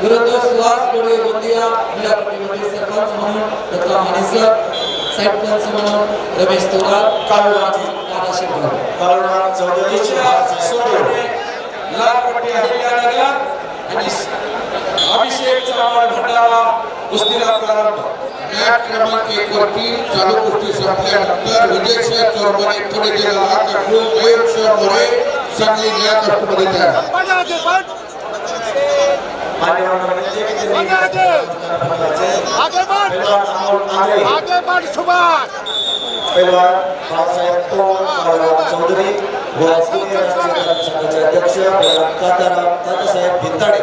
विरुद्ध सुहास कोडे गोंदिया जिल्हा परिषदेचे सरपंच म्हणून दत्ता मानेसर सरपंच म्हणून रमेश तोगार काळूराम दादाशे काळूराम चौधरीचे सोडे लाल पट्टी हरियाणा आणि अभिषेक चव्हाण भंडारा कुस्तीला प्रारंभ मॅच क्रमांक एक वरती चालू कुस्ती संपल्यानंतर विजयशेर चौरमोरे पुढे गेलेला खूप मयूर चौरमोरे चांगली निया कष्टमध्ये तयार चौधरी अध्यक्ष तात्याराम साहेब भिंताडे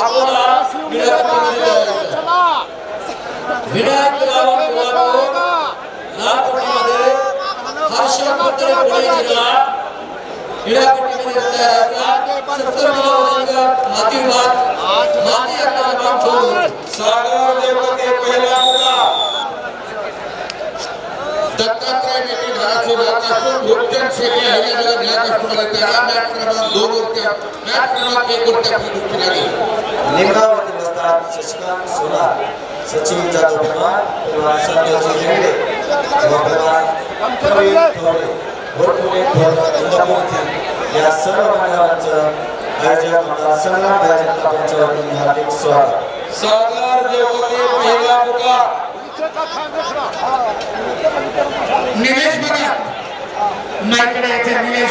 आपल्याला विनंती केलेली आहे विनायक राव नागपूरमध्ये हा शंभर पुणे जिल्हा क्रीडापटीमध्ये सत्तर किलो माती भात माती ಯಾರ ಬ್ಯಾಟ್ ಮಾಡೋದು ದೂರ ಹೋಗ್ತೇವೆ ಬ್ಯಾಟ್ ಮಾಡಬೇಕು ಅಂತ ಬಿಡುತ್ತಿದ್ದಾರೆ ನೇಮಕಾವತಿ ಮಸ್ತಾರ ಶಶಿಕಾಂತ್ ಸೋಲಾ ಸಚಿವ ಜಾಧವ್ ಕುಮಾರ್ ಸಂತೋಷ್ ಹೆಗಡೆ थोडे भरपूर थोडे या सर्व मंडळांचं आयोजन होणार सर्व आयोजन त्यांच्या हार्दिक स्वागत सागर देवते पहिला पुकार निलेश बघा माझ्याकडे निलेश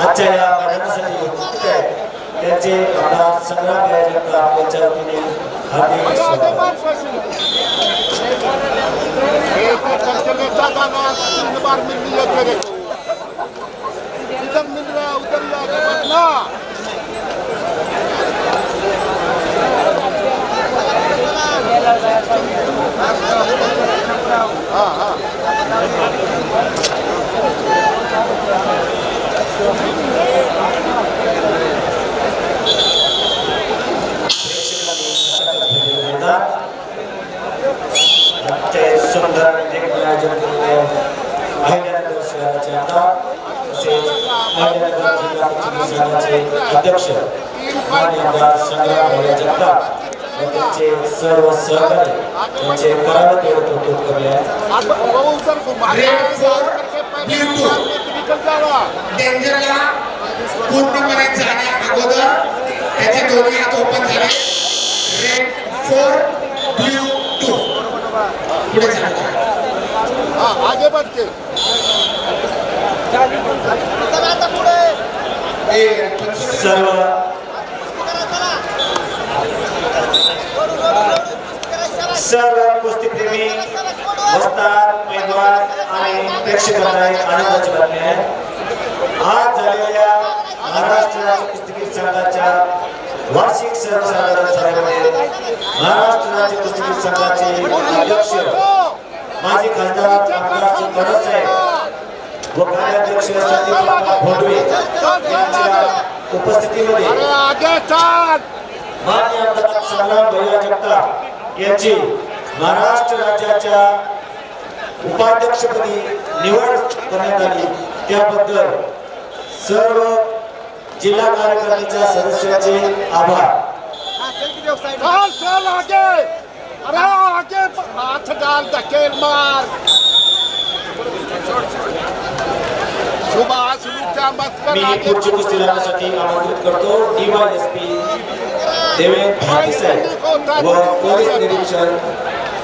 आजच्या या मैदानासाठी उपस्थित आहेत त्यांचे आमदार संग्राम जगताप यांच्या वतीने हार्दिक स्वागत त्यांचे सर्व सहकारी त्यांचे करार देव तरतूद पूर्णपणे जाण्या अगोदर त्याचे दोन्ही हात ओपन झाले रेड फोर ब्ल्यू टू पुढे आगे बढ़ते सर्व तुम्ही वस्ताद आणि प्रेक्षकांना एक आनंदाची बातमी आहे आज झालेल्या महाराष्ट्र राज्य पुस्तकी संघाच्या वार्षिक सर्वसाधारण सभेमध्ये महाराष्ट्र राज्य पुस्तकी संघाचे अध्यक्ष खासदार गरज साहेब व कार्याध्यक्ष यांच्या उपस्थितीमध्ये आमदार यांची महाराष्ट्र राज्याच्या उपाध्यक्षपदी निवड करण्यात आली त्याबद्दल सर्व जिल्हा कार्यकारिणीच्या सदस्याचे आभार अरे देवेंद्र निरीक्षक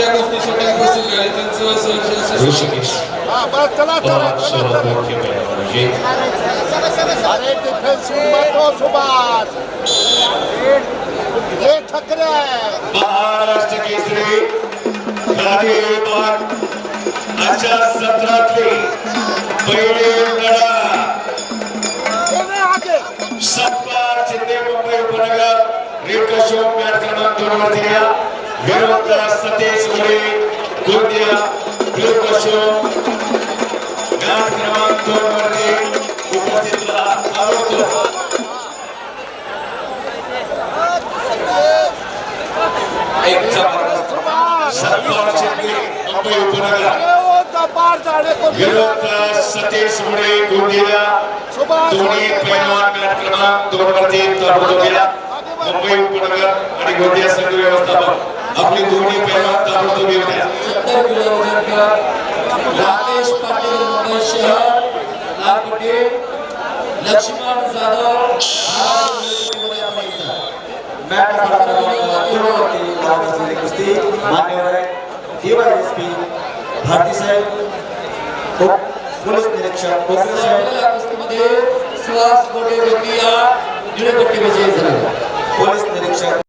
आजच्या गोष्टी सगळ्या उपस्थित झाले त्यांचं म्हणजे हो, महाराष्ट्र केसरी आजच्या सत्रातली पहिली लढा सत्ता चिंदे मुंबई उपनगर रेट शो मॅच क्रमांक दोन वरती वीरभद्र सतीश कुरे गोदिया ग्लोकशो गाठ क्रमांक दोन वरती उपस्थित एक जबरदस्त सत्तावचित्री उपयोग विरोध सतीश मुळे गोंदिया दोन्ही पैलवान गट क्रमांक दोन वरती तरबूज केला मुंबई उपनगर आणि गोंदिया संघ व्यवस्थापक आपली दोन्ही पैलवान ताबडतोब येऊ द्या सत्तर किलोमीटर राकेश पाटील मुंबई शहर लालपटे लक्ष्मण जाधव मॅट सामना कुस्ती मान्यवर डीवायएसपी भारती साहेब पोलीस निरीक्षक पोलीस साहेब कुस्तीमध्ये सुहास गोटे व्यक्ती या निळकट्टी विजयी झाले पोलीस निरीक्षक